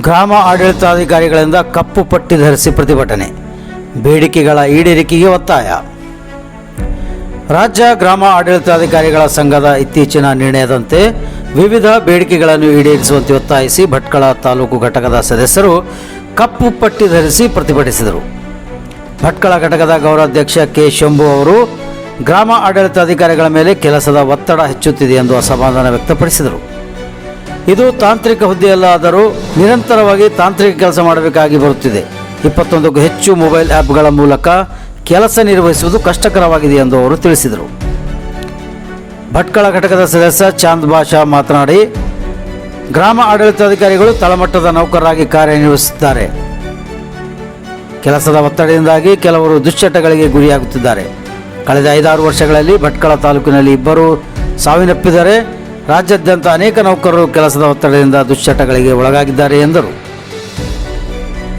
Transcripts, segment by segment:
ಗ್ರಾಮ ಆಡಳಿತಾಧಿಕಾರಿಗಳಿಂದ ಕಪ್ಪು ಪಟ್ಟಿ ಧರಿಸಿ ಪ್ರತಿಭಟನೆ. ಬೇಡಿಕೆಗಳ ಈಡೇರಿಕೆಗೆ ಒತ್ತಾಯ. ರಾಜ್ಯ ಗ್ರಾಮ ಆಡಳಿತಾಧಿಕಾರಿಗಳ ಸಂಘದ ಇತ್ತೀಚಿನ ನಿರ್ಣಯದಂತೆ ವಿವಿಧ ಬೇಡಿಕೆಗಳನ್ನು ಈಡೇರಿಸುವಂತೆ ಒತ್ತಾಯಿಸಿ ಭಟ್ಕಳ ತಾಲೂಕು ಘಟಕದ ಸದಸ್ಯರು ಕಪ್ಪು ಪಟ್ಟಿ ಧರಿಸಿ ಪ್ರತಿಭಟಿಸಿದರು. ಭಟ್ಕಳ ಘಟಕದ ಗೌರವಾಧ್ಯಕ್ಷ ಕೆ. ಶಂಭು ಅವರು ಗ್ರಾಮ ಆಡಳಿತಾಧಿಕಾರಿಗಳ ಮೇಲೆ ಕೆಲಸದ ಒತ್ತಡ ಹೆಚ್ಚುತ್ತಿದೆ ಎಂದು ಅಸಮಾಧಾನ ವ್ಯಕ್ತಪಡಿಸಿದರು. ಇದು ತಾಂತ್ರಿಕ ಹುದ್ದೆಯಲ್ಲಾದರೂ ನಿರಂತರವಾಗಿ ತಾಂತ್ರಿಕ ಕೆಲಸ ಮಾಡಬೇಕಾಗಿ ಬರುತ್ತಿದೆ. ಇಪ್ಪತ್ತೊಂದಕ್ಕೂ ಹೆಚ್ಚು ಮೊಬೈಲ್ ಆ್ಯಪ್ಗಳ ಮೂಲಕ ಕೆಲಸ ನಿರ್ವಹಿಸುವುದು ಕಷ್ಟಕರವಾಗಿದೆ ಎಂದು ಅವರು ತಿಳಿಸಿದರು. ಭಟ್ಕಳ ಘಟಕದ ಸದಸ್ಯ ಚಾಂದ್ ಬಾಷಾ ಮಾತನಾಡಿ, ಗ್ರಾಮ ಆಡಳಿತಾಧಿಕಾರಿಗಳು ತಳಮಟ್ಟದ ನೌಕರರಾಗಿ ಕಾರ್ಯನಿರ್ವಹಿಸುತ್ತಾರೆ ಕೆಲಸದ ಒತ್ತಡದಿಂದಾಗಿ ಕೆಲವರು ದುಶ್ಚಟಗಳಿಗೆ ಗುರಿಯಾಗುತ್ತಿದ್ದಾರೆ. ಕಳೆದ ಐದಾರು ವರ್ಷಗಳಲ್ಲಿ ಭಟ್ಕಳ ತಾಲೂಕಿನಲ್ಲಿ ಇಬ್ಬರು ಸಾವಿನಪ್ಪಿದರೆ ರಾಜ್ಯಾದ್ಯಂತ ಅನೇಕ ನೌಕರರು ಕೆಲಸದ ಒತ್ತಡದಿಂದ ದುಶ್ಚಟಗಳಿಗೆ ಒಳಗಾಗಿದ್ದಾರೆ ಎಂದರು.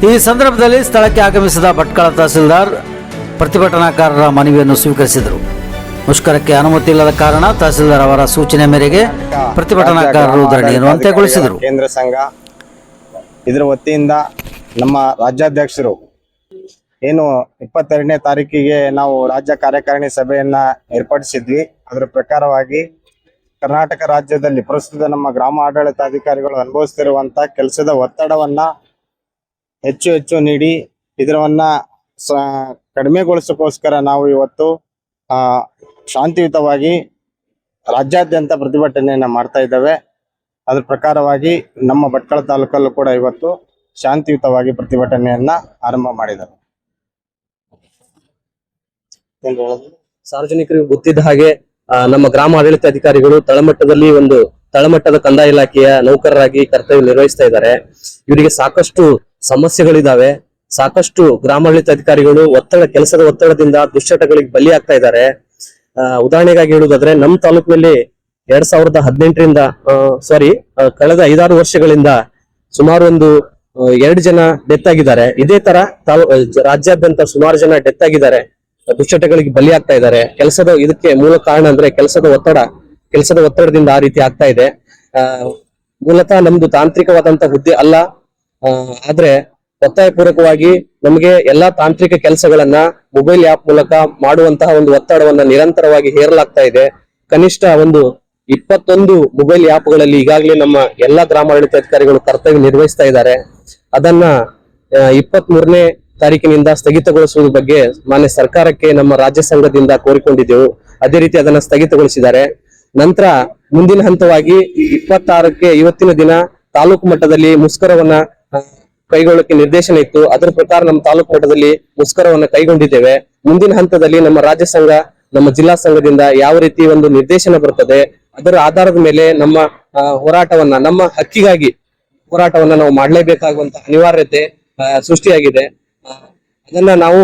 ಈ ಸಂದರ್ಭದಲ್ಲಿ ಸ್ಥಳಕ್ಕೆ ಆಗಮಿಸಿದ ಭಟ್ಕಳ ತಹಸೀಲ್ದಾರ್ ಪ್ರತಿಭಟನಾಕಾರರ ಮನವಿಯನ್ನು ಸ್ವೀಕರಿಸಿದರು. ಮುಷ್ಕರಕ್ಕೆ ಅನುಮತಿ ಇಲ್ಲದ ಕಾರಣ ತಹಸೀಲ್ದಾರ್ ಅವರ ಸೂಚನೆ ಮೇರೆಗೆ ಪ್ರತಿಭಟನಾಕಾರರು ಧರಣಿಯನ್ನು ಅಂತ್ಯಗೊಳಿಸಿದರು ಕೇಂದ್ರ ಸಂಘ, ಇದರ ವತಿಯಿಂದ ನಮ್ಮ ರಾಜ್ಯಾಧ್ಯಕ್ಷರು ಏನು ಇಪ್ಪತ್ತೆರಡನೇ ತಾರೀಕಿಗೆ ನಾವು ರಾಜ್ಯ ಕಾರ್ಯಕಾರಿಣಿ ಸಭೆಯನ್ನ ಏರ್ಪಡಿಸಿದ್ವಿ. ಅದರ ಪ್ರಕಾರವಾಗಿ ಕರ್ನಾಟಕ ರಾಜ್ಯದಲ್ಲಿ ಪ್ರಸ್ತುತ ನಮ್ಮ ಗ್ರಾಮ ಆಡಳಿತಾಧಿಕಾರಿಗಳು ಅನುಭವಿಸ್ತಿರುವಂತ ಕೆಲಸದ ಒತ್ತಡವನ್ನ ಹೆಚ್ಚು ಹೆಚ್ಚು ನೀಡಿ, ಇದರವನ್ನ ಕಡಿಮೆಗೊಳಿಸೋಕ್ಕೋಸ್ಕರ ನಾವು ಇವತ್ತು, ಆ, ಶಾಂತಿಯುತವಾಗಿ ರಾಜ್ಯಾದ್ಯಂತ ಪ್ರತಿಭಟನೆಯನ್ನ ಮಾಡ್ತಾ ಇದ್ದೇವೆ. ಅದ್ರ ಪ್ರಕಾರವಾಗಿ ನಮ್ಮ ಭಟ್ಕಳ ತಾಲೂಕಲ್ಲೂ ಕೂಡ ಇವತ್ತು ಶಾಂತಿಯುತವಾಗಿ ಪ್ರತಿಭಟನೆಯನ್ನ ಆರಂಭ ಮಾಡಿದ್ದಾರೆ. ಏನ್ ಸಾರ್ವಜನಿಕರಿಗೆ ಗೊತ್ತಿದ್ದ ಹಾಗೆ ನಮ್ಮ ಗ್ರಾಮ ಆಡಳಿತಾಧಿಕಾರಿಗಳು ತಳಮಟ್ಟದಲ್ಲಿ ಒಂದು ತಳಮಟ್ಟದ ಕಂದಾಯ ಇಲಾಖೆಯ ನೌಕರರಾಗಿ ಕರ್ತವ್ಯ ನಿರ್ವಹಿಸ್ತಾ ಇದ್ದಾರೆ. ಇವರಿಗೆ ಸಾಕಷ್ಟು ಸಮಸ್ಯೆಗಳಿದಾವೆ. ಸಾಕಷ್ಟು ಗ್ರಾಮಾಡಳಿತಾಧಿಕಾರಿಗಳು ಒತ್ತಡ, ಕೆಲಸದ ಒತ್ತಡದಿಂದ ದುಶ್ಚಟಗಳಿಗೆ ಬಲಿಯಾಗ್ತಾ ಇದ್ದಾರೆ. ಉದಾಹರಣೆಗಾಗಿ ಹೇಳುವುದಾದ್ರೆ, ನಮ್ಮ ತಾಲೂಕಿನಲ್ಲಿ ಎರಡ್ ಸಾವಿರದ ಹದಿನೆಂಟರಿಂದ ಸಾರಿ ಕಳೆದ ಐದಾರು ವರ್ಷಗಳಿಂದ ಸುಮಾರು ಒಂದು ಎರಡು ಜನ ಡೆತ್ ಆಗಿದ್ದಾರೆ. ಇದೇ ತರ ತಾಲೂ ರಾಜ್ಯಾದ್ಯಂತ ಸುಮಾರು ಜನ ಡೆತ್ ಆಗಿದ್ದಾರೆ. ದುಶ್ಚಟಗಳಿಗೆ ಬಲಿಯಾಗ್ತಾ ಇದ್ದಾರೆ. ಕೆಲಸದ ಇದಕ್ಕೆ ಮೂಲ ಕಾರಣ ಅಂದ್ರೆ ಕೆಲಸದ ಒತ್ತಡ, ಕೆಲಸದ ಒತ್ತಡದಿಂದ ಆ ರೀತಿ ಆಗ್ತಾ ಇದೆ. ಮೂಲತಃ ನಮ್ದು ತಾಂತ್ರಿಕವಾದಂತ ಹುದ್ದೆ ಅಲ್ಲ. ಆದ್ರೆ ಒತ್ತಾಯ ಪೂರ್ವಕವಾಗಿ ನಮಗೆ ಎಲ್ಲಾ ತಾಂತ್ರಿಕ ಕೆಲಸಗಳನ್ನ ಮೊಬೈಲ್ ಆಪ್ ಮೂಲಕ ಮಾಡುವಂತಹ ಒಂದು ಒತ್ತಡವನ್ನ ನಿರಂತರವಾಗಿ ಹೇರಲಾಗ್ತಾ ಇದೆ. ಕನಿಷ್ಠ ಒಂದು ಇಪ್ಪತ್ತೊಂದು ಮೊಬೈಲ್ ಆ್ಯಪ್ಗಳಲ್ಲಿ ಈಗಾಗಲೇ ನಮ್ಮ ಎಲ್ಲಾ ಗ್ರಾಮಾಡಳಿತಾಧಿಕಾರಿಗಳು ಕರ್ತವ್ಯ ನಿರ್ವಹಿಸ್ತಾ ಇದ್ದಾರೆ. ಅದನ್ನ ಇಪ್ಪತ್ತ್ ಮೂರನೇ ತಾರೀಕಿನಿಂದ ಸ್ಥಗಿತಗೊಳಿಸುವ ಬಗ್ಗೆ ಮಾನ್ಯ ಸರ್ಕಾರಕ್ಕೆ ನಮ್ಮ ರಾಜ್ಯ ಸಂಘದಿಂದ ಕೋರಿಕೊಂಡಿದ್ದೆವು. ಅದೇ ರೀತಿ ಅದನ್ನ ಸ್ಥಗಿತಗೊಳಿಸಿದ್ದಾರೆ. ನಂತರ ಮುಂದಿನ ಹಂತವಾಗಿ ಇಪ್ಪತ್ತಾರಕ್ಕೆ ಇವತ್ತಿನ ದಿನ ತಾಲೂಕು ಮಟ್ಟದಲ್ಲಿ ಮುಷ್ಕರವನ್ನ ಕೈಗೊಳ್ಳಕ್ಕೆ ನಿರ್ದೇಶನ ಇತ್ತು. ಅದರ ಪ್ರಕಾರ ನಮ್ಮ ತಾಲೂಕು ಮಟ್ಟದಲ್ಲಿ ಮುಷ್ಕರವನ್ನ ಕೈಗೊಂಡಿದ್ದೇವೆ. ಮುಂದಿನ ಹಂತದಲ್ಲಿ ನಮ್ಮ ರಾಜ್ಯ ಸಂಘ, ನಮ್ಮ ಜಿಲ್ಲಾ ಸಂಘದಿಂದ ಯಾವ ರೀತಿ ಒಂದು ನಿರ್ದೇಶನ ಬರುತ್ತದೆ, ಅದರ ಆಧಾರದ ಮೇಲೆ ನಮ್ಮ ಹೋರಾಟವನ್ನ, ನಮ್ಮ ಹಕ್ಕಿಗಾಗಿ ಹೋರಾಟವನ್ನ ನಾವು ಮಾಡಲೇಬೇಕಾಗುವಂತ ಅನಿವಾರ್ಯತೆ ಸೃಷ್ಟಿಯಾಗಿದೆ. ಅದನ್ನ ನಾವು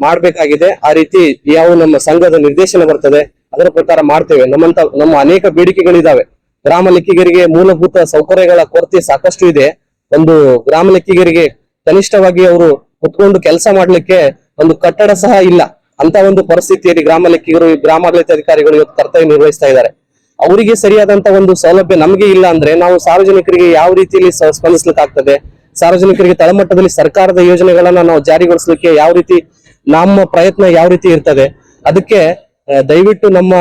ಮಾಡಬೇಕಾಗಿದೆ. ಆ ರೀತಿ ಯಾವ ನಮ್ಮ ಸಂಘದ ನಿರ್ದೇಶನ ಬರ್ತದೆ, ಅದರ ಪ್ರಕಾರ ಮಾಡ್ತೇವೆ. ನಮ್ಮಂತ, ನಮ್ಮ ಅನೇಕ ಬೇಡಿಕೆಗಳಿದಾವೆ. ಗ್ರಾಮ ಲೆಕ್ಕಿಗರಿಗೆ ಮೂಲಭೂತ ಸೌಕರ್ಯಗಳ ಕೊರತೆ ಸಾಕಷ್ಟು ಇದೆ. ಒಂದು ಗ್ರಾಮ ಲೆಕ್ಕಿಗರಿಗೆ ಕನಿಷ್ಠವಾಗಿ ಅವರು ಕುತ್ಕೊಂಡು ಕೆಲಸ ಮಾಡ್ಲಿಕ್ಕೆ ಒಂದು ಕಟ್ಟಡ ಸಹ ಇಲ್ಲ. ಅಂತ ಒಂದು ಪರಿಸ್ಥಿತಿಯಲ್ಲಿ ಗ್ರಾಮ ಲೆಕ್ಕಿಗರು ಗ್ರಾಮಾಡಳಿತಾಧಿಕಾರಿಗಳು ಇವತ್ತು ಕರ್ತವ್ಯ ನಿರ್ವಹಿಸ್ತಾ ಇದ್ದಾರೆ. ಅವರಿಗೆ ಸರಿಯಾದಂತ ಒಂದು ಸೌಲಭ್ಯ ನಮಗೆ ಇಲ್ಲ ಅಂದ್ರೆ ನಾವು ಸಾರ್ವಜನಿಕರಿಗೆ ಯಾವ ರೀತಿಯಲ್ಲಿ ಸ- ಸ್ಪಂದಿಸ್ಲಿಕ್ಕೆ ಆಗ್ತದೆ ಸಾರ್ವಜನಿಕರಿಗೆ ತಳಮಟ್ಟದಲ್ಲಿ ಸರ್ಕಾರದ ಯೋಜನೆಗಳನ್ನ ನಾವು ಜಾರಿಗೊಳಿಸಲಿಕ್ಕೆ ಯಾವ ರೀತಿ ನಮ್ಮ ಪ್ರಯತ್ನ ಯಾವ ರೀತಿ ಇರ್ತದೆ, ಅದಕ್ಕೆ ದಯವಿಟ್ಟು ನಮ್ಮ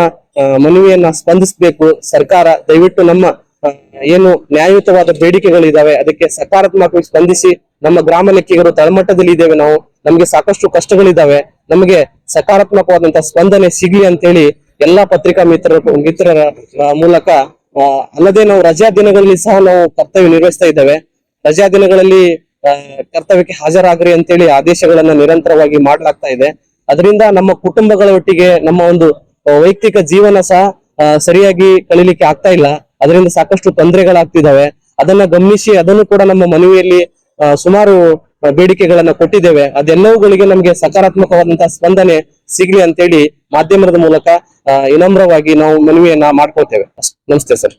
ಮನವಿಯನ್ನ ಸ್ಪಂದಿಸಬೇಕು. ಸರ್ಕಾರ ದಯವಿಟ್ಟು ನಮ್ಮ ಏನು ನ್ಯಾಯಯುತವಾದ ಬೇಡಿಕೆಗಳಿದಾವೆ, ಅದಕ್ಕೆ ಸಕಾರಾತ್ಮಕವಾಗಿ ಸ್ಪಂದಿಸಿ ನಮ್ಮ ಗ್ರಾಮ ಲೆಕ್ಕಿಗರು ತಳಮಟ್ಟದಲ್ಲಿ ಇದ್ದೇವೆ ನಾವು. ನಮಗೆ ಸಾಕಷ್ಟು ಕಷ್ಟಗಳಿದ್ದಾವೆ ನಮಗೆ ಸಕಾರಾತ್ಮಕವಾದಂತಹ ಸ್ಪಂದನೆ ಸಿಗ್ಲಿ ಅಂತೇಳಿ ಎಲ್ಲಾ ಪತ್ರಿಕಾ ಮಿತ್ರ, ಮಿತ್ರರ ಮೂಲಕ ಅಲ್ಲದೆ ನಾವು ರಜಾ ದಿನಗಳಲ್ಲಿ ಸಹ ನಾವು ಕರ್ತವ್ಯ ನಿರ್ವಹಿಸ್ತಾ ಇದ್ದೇವೆ. ರಜಾ ದಿನಗಳಲ್ಲಿ ಕರ್ತವ್ಯಕ್ಕೆ ಹಾಜರಾಗ್ರಿ ಅಂತೇಳಿ ಆದೇಶಗಳನ್ನ ನಿರಂತರವಾಗಿ ಮಾಡಲಾಗ್ತಾ ಇದೆ. ಅದರಿಂದ ನಮ್ಮ ಕುಟುಂಬಗಳ ಒಟ್ಟಿಗೆ ನಮ್ಮ ಒಂದು ವೈಯಕ್ತಿಕ ಜೀವನ ಸಹ ಸರಿಯಾಗಿ ಕಳಿಲಿಕ್ಕೆ ಆಗ್ತಾ ಇಲ್ಲ. ಅದರಿಂದ ಸಾಕಷ್ಟು ತೊಂದರೆಗಳಾಗ್ತಿದ್ದಾವೆ. ಅದನ್ನ ಗಮನಿಸಿ, ಅದನ್ನು ಕೂಡ ನಮ್ಮ ಮನವಿಯಲ್ಲಿ ಸುಮಾರು ಬೇಡಿಕೆಗಳನ್ನ ಕೊಟ್ಟಿದ್ದೇವೆ. ಅದೆಲ್ಲವುಗಳಿಗೆ ನಮಗೆ ಸಕಾರಾತ್ಮಕವಾದಂತಹ ಸ್ಪಂದನೆ ಸಿಗ್ಲಿ ಅಂತೇಳಿ ಮಾಧ್ಯಮದ ಮೂಲಕ ವಿನಮ್ರವಾಗಿ ನಾವು ಮನವಿಯನ್ನ ಮಾಡ್ಕೊಳ್ತೇವೆ. ನಮಸ್ತೆ ಸರ್.